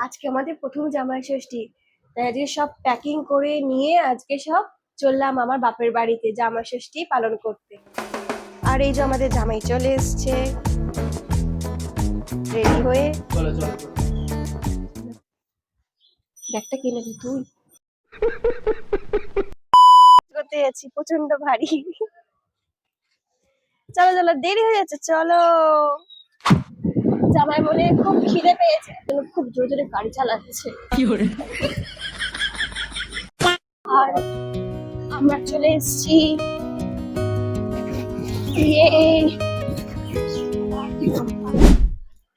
আজকে আমাদের প্রথম জামাই ষষ্ঠী। তাই আজকে সব প্যাকিং করে নিয়ে আজকে সব চললাম আমার বাপের বাড়িতে জামাই ষষ্ঠী পালন করতে। আর এই যে আমাদের জামাই চলে এসছে। রেডি হয়ে। ব্যাগটা কিনে দি তুই। করতে যাচ্ছি প্রচণ্ড ভারী। চলো চলো দেরি হয়ে যাচ্ছে চলো। জামাই মনে খুব খিদে পেয়েছে। খুব জোরে জোরে গাড়ি চালাচ্ছে। আর আমরা চলে এসেছি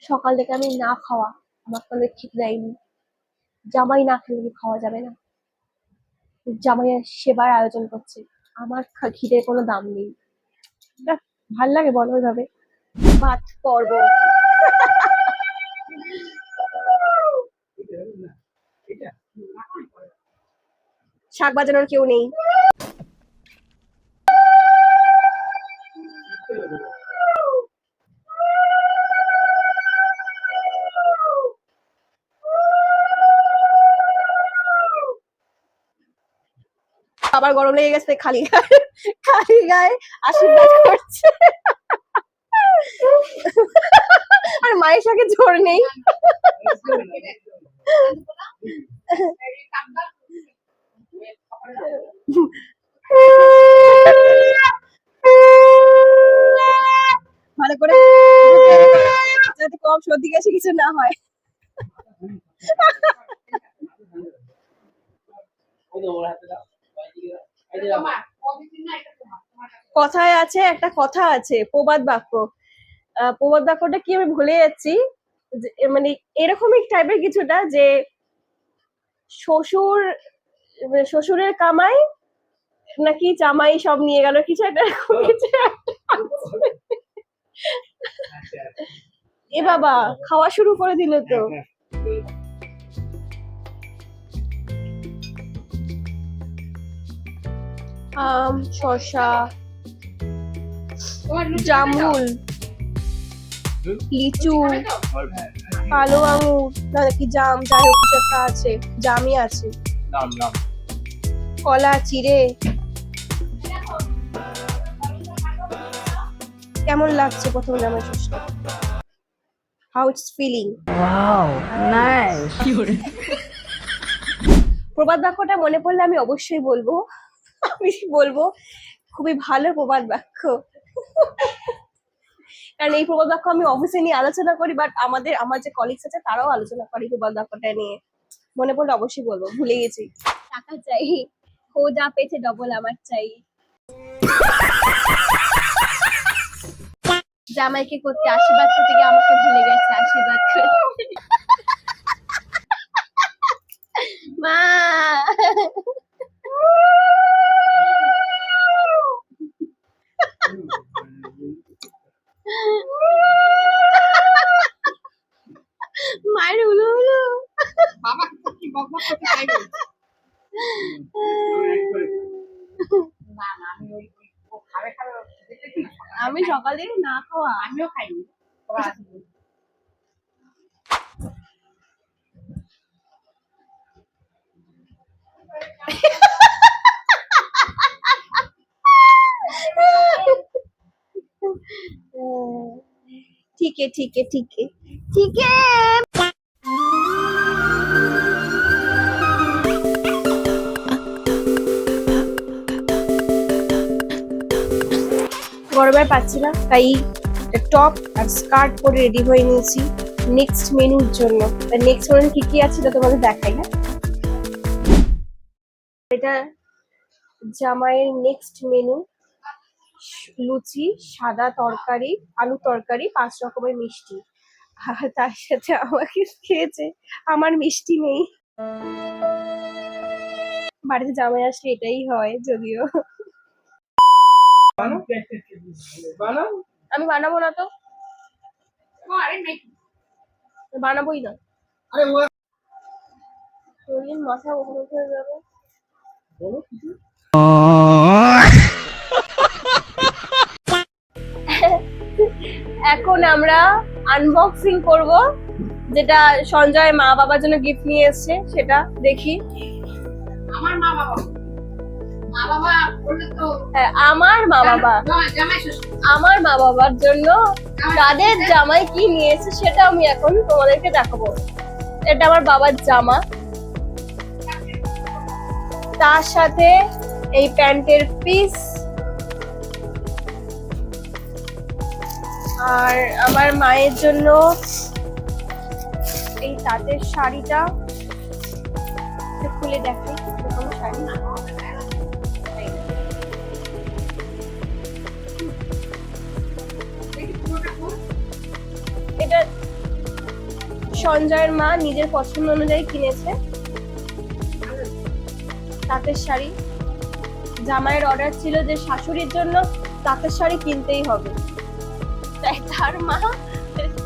সকাল থেকে আমি না খাওয়া আমার কোনো ঠিক দেয়নি। জামাই না খেলে কি খাওয়া যাবে না? জামাইয়ের সেবার আয়োজন করছে। আমার খিদের কোনো দাম নেই। ভালো লাগে বলো ওইভাবে ভাত পর্ব শাক বাজানোর কেউ নেই। আবার গরম লেগে গেছে খালি গায়ে খালি গায়ে আশীর্বাদ করছে। আর মায়ের সাথে জোর নেই ভালো করে যাতে কম সর্দি কাশি কিছু না হয়। কথায় আছে, একটা কথা আছে, প্রবাদ বাক্য প্রবাদ বাক্যটা কি আমি ভুলে যাচ্ছি মানে এরকমই টাইপের কিছুটা যে শ্বশুর শ্বশুরের কামাই নাকি জামাই সব নিয়ে গেল কিছু একটা। এ বাবা খাওয়া শুরু করে দিল তো হ্যাঁ, আম শসা জামুন হুম? লিচু অল্প। কালো আঙুর না নাকি জাম যাই হোক কিছু একটা আছে জামই আছে। নাম নাম। কলা চিড়ে। কেমন লাগছে প্রথম Jamai Shashthi how it's feeling Wow, nice. প্রবাদ বাক্যটা মনে পড়লে আমি অবশ্যই বলব। আমি বলব খুবই ভালো প্রবাদ বাক্য। কারণ এই প্রবাদ বাক্য আমি অফিসে নিয়ে আলোচনা করি বাট আমাদের, আমার যে কলিগস আছে তারাও আলোচনা করে প্রবাদ বাক্যটা নিয়ে। মনে পড়লে অবশ্যই বলব, ভুলে গেছি। টাকা চাই। ও যা পেয়েছে ডবল আমার চাই। জামাইকে করতে, আশীর্বাদ করতে গিয়ে আমাকে ভুলে গেছে, আশীর্বাদ মা! আমি সকালে না খাওয়া আমিও খাইনি ठीक है ठीक है ठीक है ठीक है গরমে পাচ্ছি না, তাই টপ আর স্কার্ট পরে রেডি হয়ে নিয়েছি নেক্সট মেনুর জন্য। নেক্সট মেনু কি কি আছে সেটা তোমাদের দেখাই না এটা জামাইয়ের নেক্সট মেনু লুচি, সাদা তরকারি, আলু তরকারি, পাঁচ রকমের মিষ্টি। আর তার সাথে আমাকে খেয়েছে, আমার মিষ্টি নেই। বাড়িতে জামাই আসলে এটাই হয়, যদিও। আমি বানাবো না তো। বানাবোই না। শরীর মাথা উঠে যাবে। এখন আমরা আনবক্সিং করব যেটা সঞ্জয় মা বাবার জন্য গিফট নিয়ে এসেছে সেটা দেখি। আমার মা বাবা আমার মা বাবা আমার মা বাবার জন্য তাদের জামাই কি নিয়েছে সেটা আমি এখন তোমাদেরকে দেখাবো। এটা আমার বাবার জামা। তার সাথে এই প্যান্টের পিস। আর আমার মায়ের জন্য এই তাঁতের শাড়িটা। খুলে দেখাই এরকম শাড়ি। এটা সঞ্জয়ের মা নিজের পছন্দ অনুযায়ী কিনেছে। তাঁতের শাড়ি। জামাইয়ের অর্ডার ছিল যে শাশুড়ির জন্য তাঁতের শাড়ি কিনতেই হবে। তাই তার মা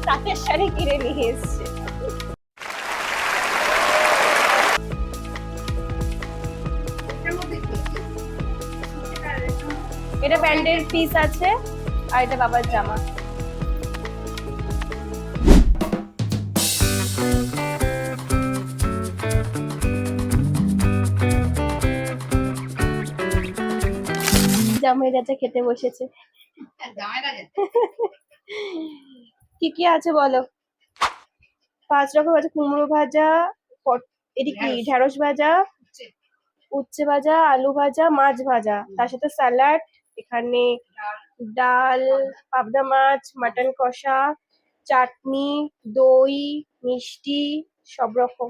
তাঁতের শাড়ি কিনে নিয়ে এসছে। এটা প্যান্টের পিস আছে আর এটা বাবার জামা। জামাই রাজা খেতে বসেছে। কি কি আছে বলো? পাঁচ রকম আছে কুমড়ো ভাজা এদিকে কি? ঢেঁড়স। ভাজা উচ্ছে। ভাজা আলু ভাজা মাছ ভাজা। তার সাথে স্যালাড এখানে ডাল। পাবদা মাছ মাটন কষা চাটনি দই মিষ্টি সব রকম।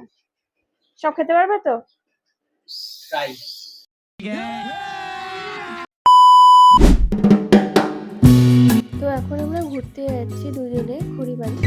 সব খেতে পারবে তো? ঘুরতে যাচ্ছি দুজনে খড়িবাড়ি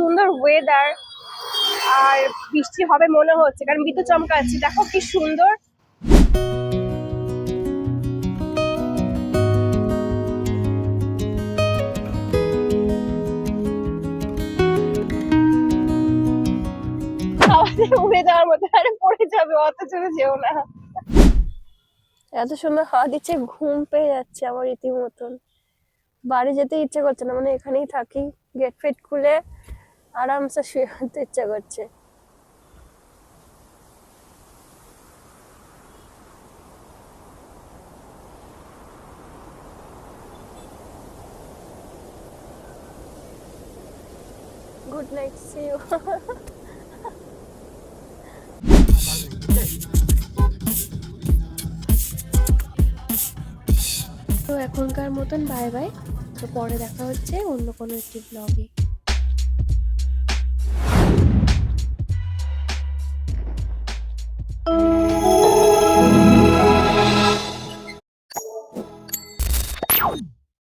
সুন্দর ওয়েদার আর বৃষ্টি হবে মনে হচ্ছে, কারণ বিদ্যুৎ চমকাচ্ছে। দেখো কি সুন্দর। উড়ে যাওয়ার মতো আরে পড়ে যাবে অত জোরে যেও না। এত সুন্দর হাওয়া দিচ্ছে, ঘুম পেয়ে যাচ্ছে আমার রীতিমতন। বাড়ি যেতে ইচ্ছে করছে না মানে এখানেই থাকি গেট ফেট খুলে আরামসে শুয়ে পড়তে ইচ্ছা করছে। গুড নাইট সি ইউ তো এখনকার মতন বাই বাই তো পরে দেখা হচ্ছে অন্য কোনো একটি ব্লগে